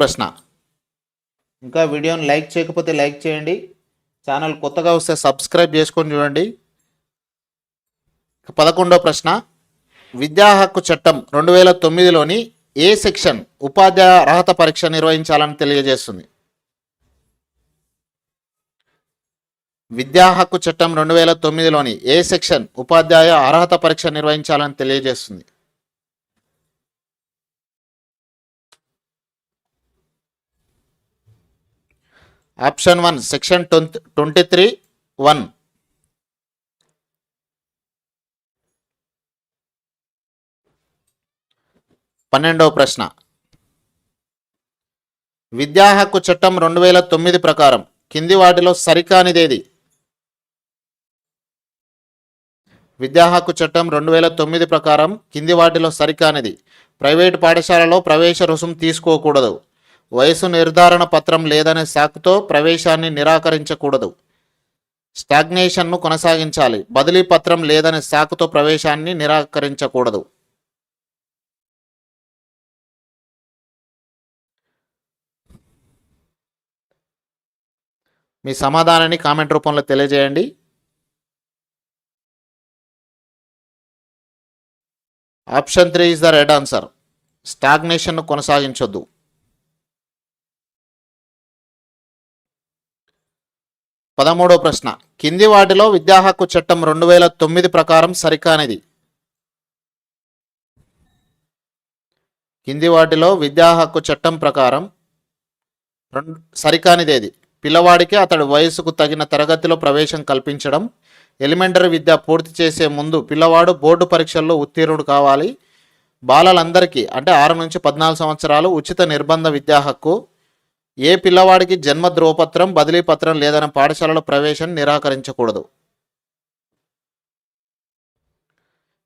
ప్రశ్న. ఇంకా వీడియోని లైక్ చేయకపోతే లైక్ చేయండి. ఛానల్ కొత్తగా వస్తే సబ్స్క్రైబ్ చేసుకొని చూడండి. పదకొండవ ప్రశ్న. విద్యా హక్కు చట్టం రెండు వేల తొమ్మిదిలోని ఏ సెక్షన్ ఉపాధ్యాయ అర్హత పరీక్ష నిర్వహించాలని తెలియజేస్తుంది? విద్యా హక్కు చట్టం రెండు వేల తొమ్మిదిలోని ఏ సెక్షన్ ఉపాధ్యాయ అర్హత పరీక్ష నిర్వహించాలని తెలియజేస్తుంది? Option one section twenty twenty three one. పన్నెండవ ప్రశ్న. విద్యా హక్కు చట్టం రెండు వేల తొమ్మిది ప్రకారం కింది వాటిలో సరికానిదేది? విద్యా హక్కు చట్టం రెండు వేల తొమ్మిది ప్రకారం కింది వాటిలో సరికానిది. ప్రైవేటు పాఠశాలలో ప్రవేశ రుసుం తీసుకోకూడదు. వయసు నిర్ధారణ పత్రం లేదనే సాకుతో ప్రవేశాన్ని నిరాకరించకూడదు. స్టాగ్నేషన్ను కొనసాగించాలి. బదిలీ పత్రం లేదనే సాకుతో ప్రవేశాన్ని నిరాకరించకూడదు. మీ సమాధానాన్ని కామెంట్ రూపంలో తెలియజేయండి. Option three is the right answer. స్టాగ్నేషన్ను కొనసాగించొద్దు. పదమూడో ప్రశ్న. కింది వాటిలో విద్యా హక్కు చట్టం రెండు వేల తొమ్మిది ప్రకారం సరికానిది. కింది వాటిలో విద్యా హక్కు చట్టం ప్రకారం రెండు సరికానిదేది. పిల్లవాడికి అతడి వయసుకు తగిన తరగతిలో ప్రవేశం కల్పించడం ఎలిమెంటరీ విద్య పూర్తి చేసే ముందు పిల్లవాడు బోర్డు పరీక్షల్లో ఉత్తీర్ణుడు కావాలి. బాలలందరికీ అంటే ఆరు నుంచి పద్నాలుగు సంవత్సరాలు ఉచిత నిర్బంధ విద్యా హక్కు ఏ పిల్లవాడికి జన్మ ధ్రువపత్రం బదిలీ పత్రం లేదన్న పాఠశాలలో ప్రవేశం నిరాకరించకూడదు.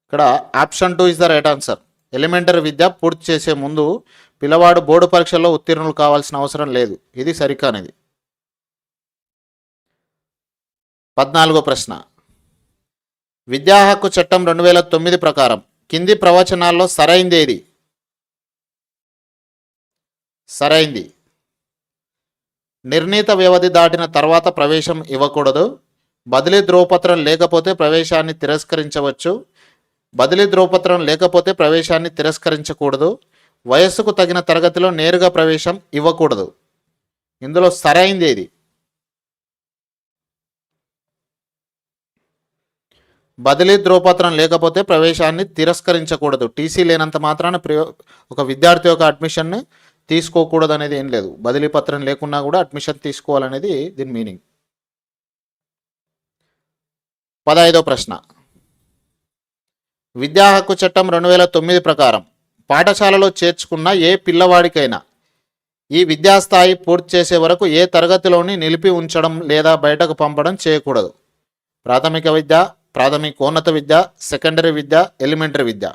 ఇక్కడ option two is the right answer. Elementary విద్య పూర్తి చేసే ముందు పిల్లవాడు బోర్డు పరీక్షల్లో ఉత్తీర్ణులు కావాల్సిన అవసరం లేదు. ఇది సరికానిది. పద్నాలుగో ప్రశ్న. విద్యా హక్కు చట్టం రెండు వేల తొమ్మిది ప్రకారం కింది ప్రవచనాల్లో సరైంది ఏది? సరైంది. నిర్ణీత వ్యవధి దాటిన తర్వాత ప్రవేశం ఇవ్వకూడదు. బదిలీ ధ్రువపత్రం లేకపోతే ప్రవేశాన్ని తిరస్కరించవచ్చు. బదిలీ ధ్రువపత్రం లేకపోతే ప్రవేశాన్ని తిరస్కరించకూడదు. వయస్సుకు తగిన తరగతిలో నేరుగా ప్రవేశం ఇవ్వకూడదు. ఇందులో సరైంది ఏది? బదిలీ ధ్రువపత్రం లేకపోతే ప్రవేశాన్ని తిరస్కరించకూడదు. టీసీ లేనంత మాత్రాన ఒక విద్యార్థి యొక్క అడ్మిషన్ని తీసుకోకూడదు అనేది ఏం లేదు. బదిలీ పత్రం లేకున్నా కూడా అడ్మిషన్ తీసుకోవాలనేది దీని మీనింగ్. పదహైదో ప్రశ్న. విద్యా హక్కు చట్టం రెండు వేల తొమ్మిది ప్రకారం పాఠశాలలో చేర్చుకున్న ఏ పిల్లవాడికైనా ఈ విద్యాస్థాయి పూర్తి చేసే వరకు ఏ తరగతిలోని నిలిపి ఉంచడం లేదా బయటకు పంపడం చేయకూడదు. ప్రాథమిక విద్య ప్రాథమికోన్నత విద్య సెకండరీ విద్య ఎలిమెంటరీ విద్య.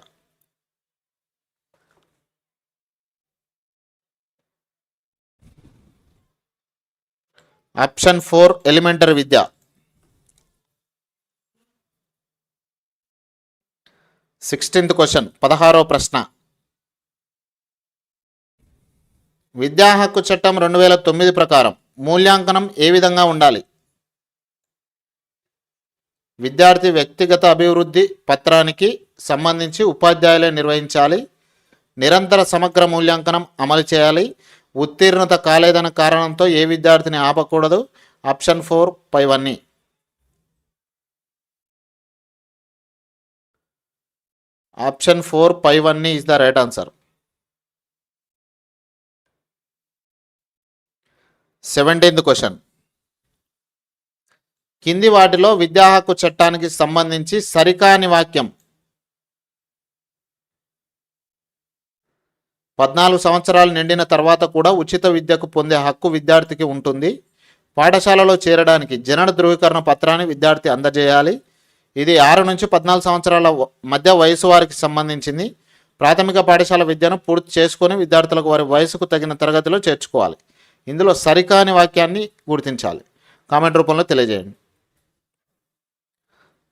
ఆప్షన్ ఫోర్ ఎలిమెంటరీ విద్య. సిక్స్టీన్త్ క్వశ్చన్ పదహారో ప్రశ్న. విద్యా హక్కు చట్టం రెండు వేల తొమ్మిది ప్రకారం మూల్యాంకనం ఏ విధంగా ఉండాలి? విద్యార్థి వ్యక్తిగత అభివృద్ధి పత్రానికి సంబంధించి ఉపాధ్యాయులే నిర్వహించాలి. నిరంతర సమగ్ర మూల్యాంకనం అమలు చేయాలి. ఉత్తీర్ణత కాలేదన్న కారణంతో ఏ విద్యార్థిని ఆపకూడదు? ఆప్షన్ ఫోర్ పైవన్నీ ఆప్షన్ ఫోర్ పైవన్నీ is the right answer. Seventeenth question. కింది వాటిలో విద్యా హక్కు చట్టానికి సంబంధించి సరికాని వాక్యం పద్నాలుగు సంవత్సరాలు నిండిన తర్వాత కూడా ఉచిత విద్యకు పొందే హక్కు విద్యార్థికి ఉంటుంది. పాఠశాలలో చేరడానికి జనన ధృవీకరణ పత్రాన్ని విద్యార్థి అందజేయాలి. ఇది ఆరు నుంచి పద్నాలుగు సంవత్సరాల మధ్య వయసు వారికి సంబంధించింది. ప్రాథమిక పాఠశాల విద్యను పూర్తి చేసుకొని విద్యార్థులకు వారి వయసుకు తగిన తరగతిలో చేర్చుకోవాలి. ఇందులో సరికాని వాక్యాన్ని గుర్తించాలి. కామెంట్ రూపంలో తెలియజేయండి.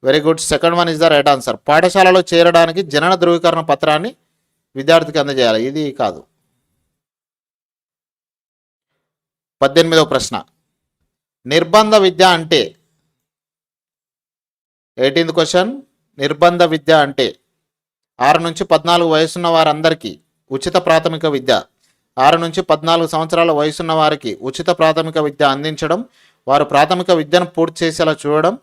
Very good. Second one is the right answer. పాఠశాలలో చేరడానికి జనన ధృవీకరణ పత్రాన్ని విద్యార్థికి అందజేయాలి. ఇది కాదు. పద్దెనిమిదవ ప్రశ్న. నిర్బంధ విద్య అంటే? Eighteenth question. నిర్బంధ విద్య అంటే? ఆరు నుంచి పద్నాలుగు వయసున్న వారందరికీ ఉచిత ప్రాథమిక విద్య. ఆరు నుంచి పద్నాలుగు సంవత్సరాల వయసున్న వారికి ఉచిత ప్రాథమిక విద్య అందించడం వారు ప్రాథమిక విద్యను పూర్తి చేసేలా చూడడం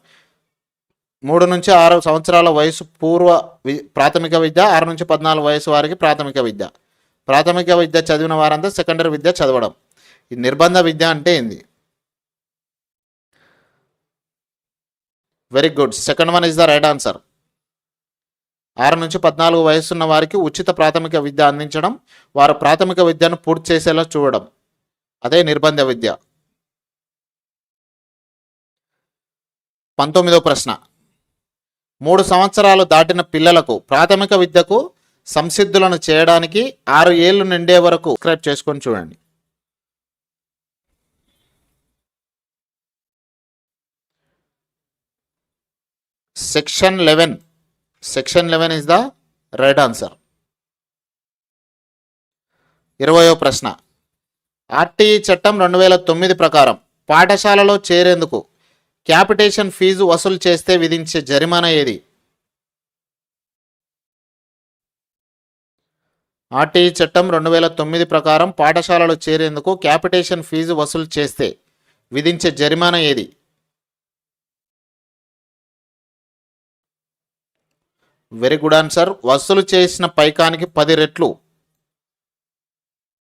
మూడు నుంచి ఆరు సంవత్సరాల వయసు పూర్వ వి ప్రాథమిక విద్య ఆరు నుంచి పద్నాలుగు వయసు వారికి ప్రాథమిక విద్య. ప్రాథమిక విద్య చదివిన వారంతా సెకండరీ విద్య చదవడం. ఈ నిర్బంధ విద్య అంటే ఏంది? Very good second one is the right answer ఆరు నుంచి పద్నాలుగు వయసున్న వారికి ఉచిత ప్రాథమిక విద్య అందించడం వారు ప్రాథమిక విద్యను పూర్తి చేసేలా చూడడం. అదే నిర్బంధ విద్య. పంతొమ్మిదో ప్రశ్న. మూడు సంవత్సరాలు దాటిన పిల్లలకు ప్రాథమిక విద్యకు సంసిద్ధులను చేయడానికి ఆరు ఏళ్ళు నిండే వరకు సబ్స్క్రైబ్ చేసుకొని చూడండి. Section eleven. Section eleven is the right answer. ఇరవయో ప్రశ్న. ఆర్టీఈ చట్టం రెండు వేల తొమ్మిది ప్రకారం పాఠశాలలో చేరేందుకు క్యాపిటేషన్ ఫీజు వసూలు చేస్తే విధించే జరిమానా ఏది? ఆర్టీఈ చట్టం రెండు వేల తొమ్మిది ప్రకారం పాఠశాలలో చేరేందుకు క్యాపిటేషన్ ఫీజు వసూలు చేస్తే విధించే జరిమానా ఏది? Very good answer. వసూలు చేసిన పైకానికి పది రెట్లు.